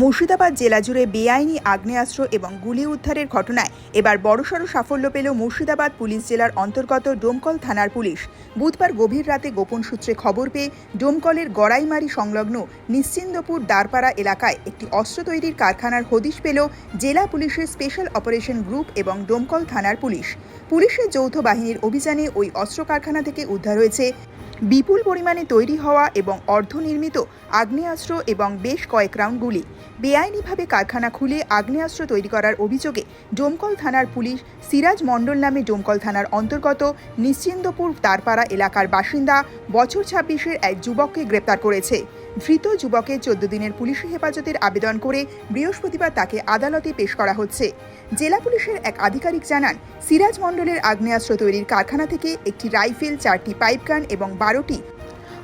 মুর্শিদাবাদ জেলা জুড়ে বেআইনি আগ্নেয়াস্ত্র এবং গুলি উদ্ধারের ঘটনায় এবার বড়সড় সাফল্য পেল মুর্শিদাবাদ পুলিশ জেলার অন্তর্গত ডোমকল থানার পুলিশ। বুধবার গভীর রাতে গোপন সূত্রে খবর পেয়ে ডোমকলের গড়াইমারি সংলগ্ন নিশ্চিন্দপুর দারপাড়া এলাকায় একটি অস্ত্র তৈরির কারখানার হদিশ পেল জেলা পুলিশের স্পেশাল অপারেশন গ্রুপ এবং ডোমকল থানার পুলিশ। পুলিশের যৌথ বাহিনীর অভিযানে ওই অস্ত্র কারখানা থেকে উদ্ধার হয়েছে বিপুল পরিমাণে তৈরি হওয়া এবং অর্ধনির্মিত আগ্নেয়াস্ত্র এবং বেশ কয়েক রাউন্ড গুলি। বেআইনিভাবে কারখানা খুলে আগ্নেয়াস্ত্র তৈরি করার অভিযোগে ডোমকল থানার পুলিশ সিরাজ মণ্ডল নামে ডোমকল থানার অন্তর্গত নিশ্চিন্দপুর তারপাড়া এলাকার বাসিন্দা বছর ছাব্বিশের এক যুবককে গ্রেপ্তার করেছে। ধৃত যুবকের চোদ্দ দিনের পুলিশি হেফাজতের আবেদন করে বৃহস্পতিবার তাকে আদালতে পেশ করা হচ্ছে। জেলা পুলিশের এক আধিকারিক জানান, সিরাজ মণ্ডলের আগ্নেয়াস্ত্র তৈরির কারখানা থেকে একটি রাইফেল, চারটি পাইপগান এবং বারোটি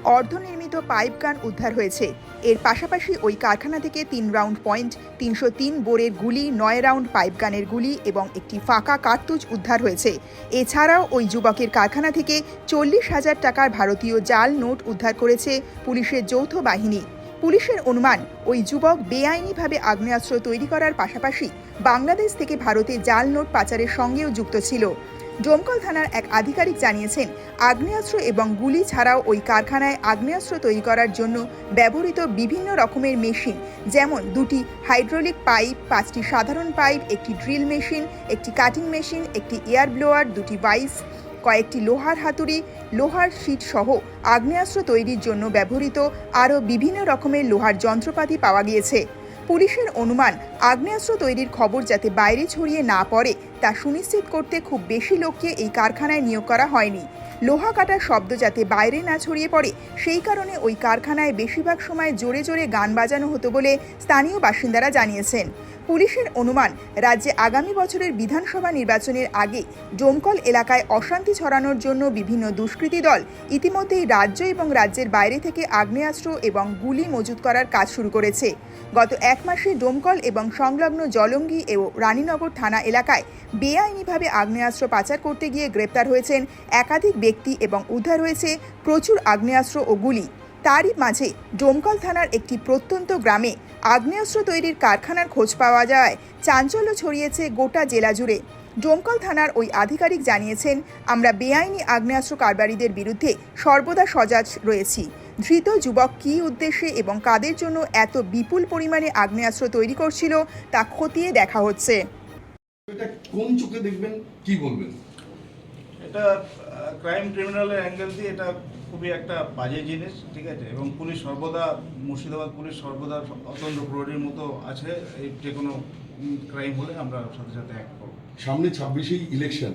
অর্ধনির্মিত পাইপগান উদ্ধার হয়েছে। এর পাশাপাশি ওই কারখানা থেকে তিন রাউন্ড পয়েন্ট, তিনশো তিন বোরের গুলি, নয় রাউন্ড পাইপ গানের গুলি এবং একটি ফাঁকা কার্তুজ উদ্ধার হয়েছে। এছাড়াও ওই যুবকের কারখানা থেকে চল্লিশ হাজার টাকার ভারতীয় জাল নোট উদ্ধার করেছে পুলিশের যৌথ বাহিনী। পুলিশের অনুমান, ওই যুবক বেআইনিভাবে আগ্নেয়াস্ত্র তৈরি করার পাশাপাশি বাংলাদেশ থেকে ভারতে জাল নোট পাচারের সঙ্গেও যুক্ত ছিল। ডোমকল থানার এক আধিকারিক জানিয়েছেন, আগ্নেয়াস্ত্র এবং গুলি ছাড়াও ওই কারখানায় আগ্নেয়াস্ত্র তৈরি করার জন্য ব্যবহৃত বিভিন্ন রকমের মেশিন, যেমন দুটি হাইড্রোলিক পাইপ, পাঁচটি সাধারণ পাইপ, একটি ড্রিল মেশিন, একটি কাটিং মেশিন, একটি এয়ার ব্লোয়ার, দুটি ভাইস, কয়েকটি লোহার হাতুড়ি, লোহার শিট সহ আগ্নেয়াস্ত্র তৈরির জন্য ব্যবহৃত আরও বিভিন্ন রকমের লোহার যন্ত্রপাতি পাওয়া গিয়েছে। পুলিশের অনুমান, আগ্নেয়াস্ত্র তৈরির খবর যাতে বাইরে ছড়িয়ে না পড়ে তা সুনিশ্চিত করতে খুব বেশি লোককে এই কারখানায় নিয়োগ করা হয়নি। লোহা কাটার শব্দ যাতে বাইরে না ছড়িয়ে পড়ে, সেই কারণে ওই কারখানায় বেশিরভাগ সময় জোরে জোরে গান বাজানো হতো বলে স্থানীয় বাসিন্দারা জানিয়েছেন। পুলিশের অনুমান, রাজ্যে আগামী বছরের বিধানসভা নির্বাচনের আগে ডোমকল এলাকায় অশান্তি ছড়ানোর জন্য বিভিন্ন দুষ্কৃতী দল ইতিমধ্যেই রাজ্য এবং রাজ্যের বাইরে থেকে আগ্নেয়াস্ত্র এবং গুলি মজুত করার কাজ শুরু করেছে। গত এক মাসে ডোমকল এবং সংলগ্ন জলঙ্গি ও রানীনগর থানা এলাকায় বেআইনিভাবে আগ্নেয়াস্ত্র পাচার করতে গিয়ে গ্রেপ্তার হয়েছেন একাধিক ব্যক্তি এবং উদ্ধার হয়েছে প্রচুর আগ্নেয়াস্ত্র ও গুলি। তারই মাঝে ডোমকল থানার একটি প্রত্যন্ত গ্রামে আগ্নেয়াস্ত্র তৈরির কারখানার খোঁজ পাওয়া যায়। চাঞ্চল্য ছড়িয়েছে গোটা জেলা জুড়ে। ডোমকল থানার ওই আধিকারিক জানিয়েছেন, আমরা বেআইনি আগ্নেয়াস্ত্র কারবারিদের বিরুদ্ধে সর্বদা সজাগ রয়েছি। ধৃত যুবক কী উদ্দেশ্যে এবং কাদের জন্য এত বিপুল পরিমাণে আগ্নেয়াস্ত্র তৈরি করছিল তা খতিয়ে দেখা হচ্ছে। এটা কোন চোখে দেখবেন কি বলবেন? এটা ক্রাইম ক্রিমিনালের অ্যাঙ্গেল দিয়ে এটা খুবই একটা বাজে জিনিস ঠিক আছে? এবং পুলিশ সর্বদা মুর্শিদাবাদ পুলিশ সর্বদা অতন্ত্র প্রহরীর মতো আছে এই যে কোনো ক্রাইম হলে আমরা সাথে সাথে অ্যাক্ট করব। সামনে ছাব্বিশেই ইলেকশন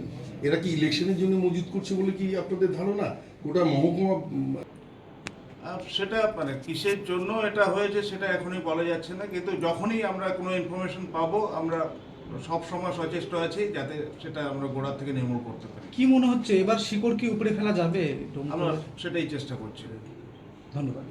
এরা কি ইলেকশনের জন্য মজুত করছে বলে কি আপনাদের ধারণা? গোটা মহকুমা সেটা মানে কিসের জন্য এটা হয়েছে সেটা এখনই বলা যাচ্ছে না কিন্তু যখনই আমরা কোনো ইনফরমেশন পাবো আমরা সব সময় সচেষ্ট আছি যাতে সেটা আমরা গোড়া থেকে নির্মূল করতে পারি। কি মনে হচ্ছে এবার শিকড় কি উপরে ফেলা যাবে? আমরা? সেটাই চেষ্টা করছি। ধন্যবাদ।